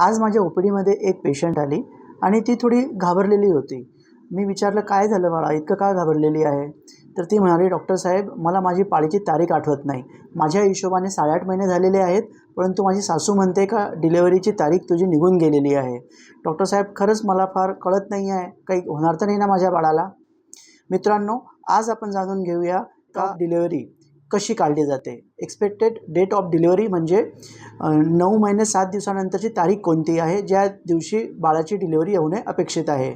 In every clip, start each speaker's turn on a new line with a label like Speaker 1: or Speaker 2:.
Speaker 1: आज माझ्या O P डीमध्ये एक पेशंट आली आणि ती थोडी घाबरलेली होती. मी विचारलं काय झालं बाळा? इतकं का घाबरलेली आहे? तर ती म्हणाली डॉक्टर साहेब मला माझी पाळीची तारीख आठवत नाही. माझ्या हिशोबाने साडेआठ महिने झालेले आहेत परंतु माझी सासू म्हणते का डिलेवरीची तारीख तुझी निघून गेलेली आहे. डॉक्टर साहेब खरंच मला फार कळत नाही आहे. काही होणार तर नाही ना माझ्या बाळाला? मित्रांनो आज आपण जाणून घेऊया का डिलेवरी कशी काढली जाते? एक्सपेक्टेड डेट ऑफ डिलिव्हरी म्हणजे नऊ महिने सात दिवसानंतरची तारीख कोणती आहे? ज्या दिवशी बाळाची डिलिव्हरी होणे अपेक्षित आहे.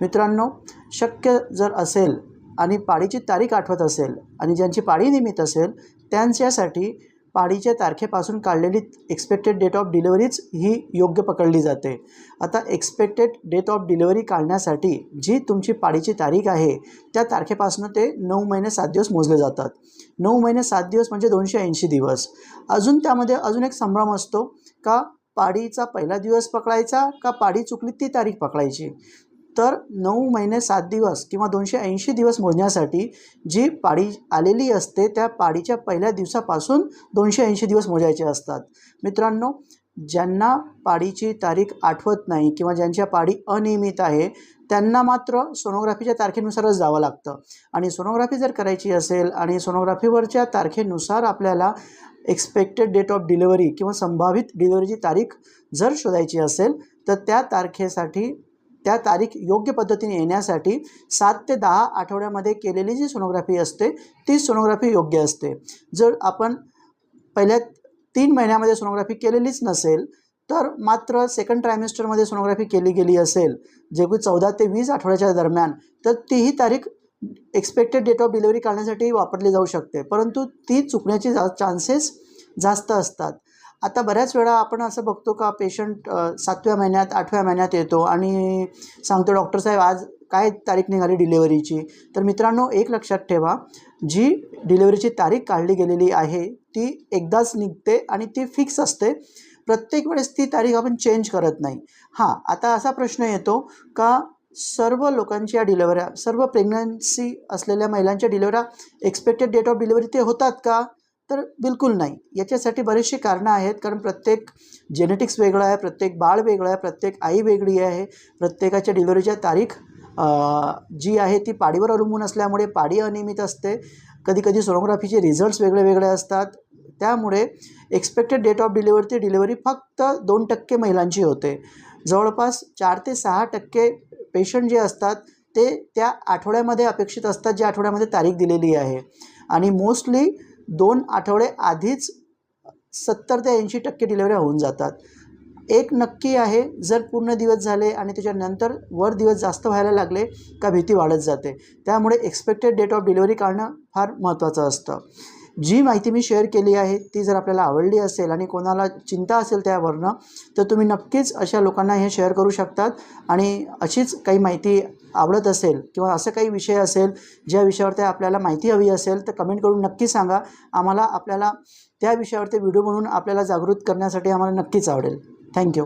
Speaker 1: मित्रांनो शक्य जर असेल आणि पाळीची तारीख आठवत असेल आणि ज्यांची पाळी निमित्त असेल त्यांच्यासाठी पाळीच्या तारखेपासून काढलेली एक्सपेक्टेड डेट ऑफ डिलिव्हरीच ही योग्य पकडली जाते. आता एक्सपेक्टेड डेट ऑफ डिलिव्हरी काढण्यासाठी जी तुमची पाळीची तारीख आहे त्या तारखेपासून ते नऊ महिने सात दिवस मोजले जातात. नऊ महिने सात दिवस म्हणजे दोनशे ऐंशी दिवस. अजून त्यामध्ये अजून एक संभ्रम असतो का पाडीचा पहिला दिवस पकडायचा का पाडी चुकली ती तारीख पकडायची? तर नऊ महिने सात दिवस किंवा दोनशे ऐंशी दिवस मोजण्यासाठी जी पाळी आलेली असते त्या पाडीच्या पहिल्या दिवसापासून दोनशे ऐंशी दिवस मोजायचे असतात. मित्रांनो ज्यांना पाडीची तारीख आठवत नाही किंवा ज्यांच्या पाळी अनियमित आहे त्यांना मात्र सोनोग्राफीच्या तारखेनुसारच जावं लागतं. आणि सोनोग्राफी जर करायची असेल आणि सोनोग्राफीवरच्या तारखेनुसार आपल्याला एक्सपेक्टेड डेट ऑफ डिलिव्हरी किंवा संभावित डिलिव्हरीची तारीख जर शोधायची असेल तर त्या तारखेसाठी त्या तारीख योग्य पद्धतीने येण्यासाठी सात ते दहा आठवड्यामध्ये केलेली जी सोनोग्राफी असते ती सोनोग्राफी योग्य असते. जर आपण पहिल्या तीन महिन्यामध्ये सोनोग्राफी केलेलीच नसेल तर मात्र सेकंड ट्रायमेस्टरमध्ये सोनोग्राफी केली गेली असेल जे की चौदा ते वीस आठवड्याच्या दरम्यान तर तीही तारीख एक्सपेक्टेड डेट ऑफ डिलिव्हरी काढण्यासाठी वापरली जाऊ शकते. परंतु ती चुकण्याची जा चान्सेस जास्त असतात. आता बऱ्याच वेळा आपण असं बघतो का पेशंट सातव्या महिन्यात आठव्या महिन्यात येतो आणि सांगतो डॉक्टर साहेब आज काय तारीख निघाली डिलेवरीची तर मित्रांनो एक लक्षात ठेवा जी डिलेवरीची तारीख काढली गेलेली आहे ती एकदाच निघते आणि ती फिक्स असते. प्रत्येक वेळेस ती तारीख आपण चेंज करत नाही. हां आता असा प्रश्न येतो का सर्व लोकांच्या डिलेवऱ्या सर्व प्रेग्नन्सी असलेल्या महिलांच्या डिलेवऱ्या एक्सपेक्टेड डेट ऑफ डिलेवरी ते होतात का? तर बिलकुल नाही. याच्यासाठी बरीचशी कारणं आहेत. कारण प्रत्येक जेनेटिक्स वेगळं आहे प्रत्येक बाळ वेगळं आहे प्रत्येक आई वेगळी आहे प्रत्येकाच्या डिलिव्हरीच्या तारीख जी आहे ती पाडीवर अवलंबून असल्यामुळे पाडी अनियमित असते. कधीकधी सोनोग्राफीचे रिझल्ट्स वेगळे वेगळे असतात. त्यामुळे expected date of delivery delivery फक्त दोन टक्के महिलांची होते. जवळपास चार ते सहा टक्के पेशंट जे असतात ते त्या आठवड्यामध्ये अपेक्षित असतात ज्या आठवड्यामध्ये तारीख दिलेली आहे. आणि मोस्टली दोन आठवडे आधीच सत्तर ते ऐंशी टक्के डिलेवऱ्या होऊन जातात. एक नक्की आहे जर पूर्ण दिवस झाले आणि त्याच्यानंतर वर दिवस जास्त व्हायला लागले का भीती वाढत जाते. त्यामुळे एक्सपेक्टेड डेट ऑफ डिलिव्हरी काढणं फार महत्त्वाचं असतं. जी माहिती मी शेअर केली आहे ती जर आपल्याला आवडली असेल आणि कोणाला चिंता असेल त्यावरनं तर तुम्ही नक्कीच अशा लोकांना हे शेअर करू शकतात. आणि अशीच काही माहिती आवडत असेल किंवा असं काही विषय असेल ज्या विषयावरती आपल्याला माहिती हवी असेल तर कमेंट करून नक्की सांगा. आम्हाला आपल्याला त्या विषयावरती व्हिडिओ बनवून आपल्याला जागृत करण्यासाठी आम्हाला नक्कीच आवडेल. थँक्यू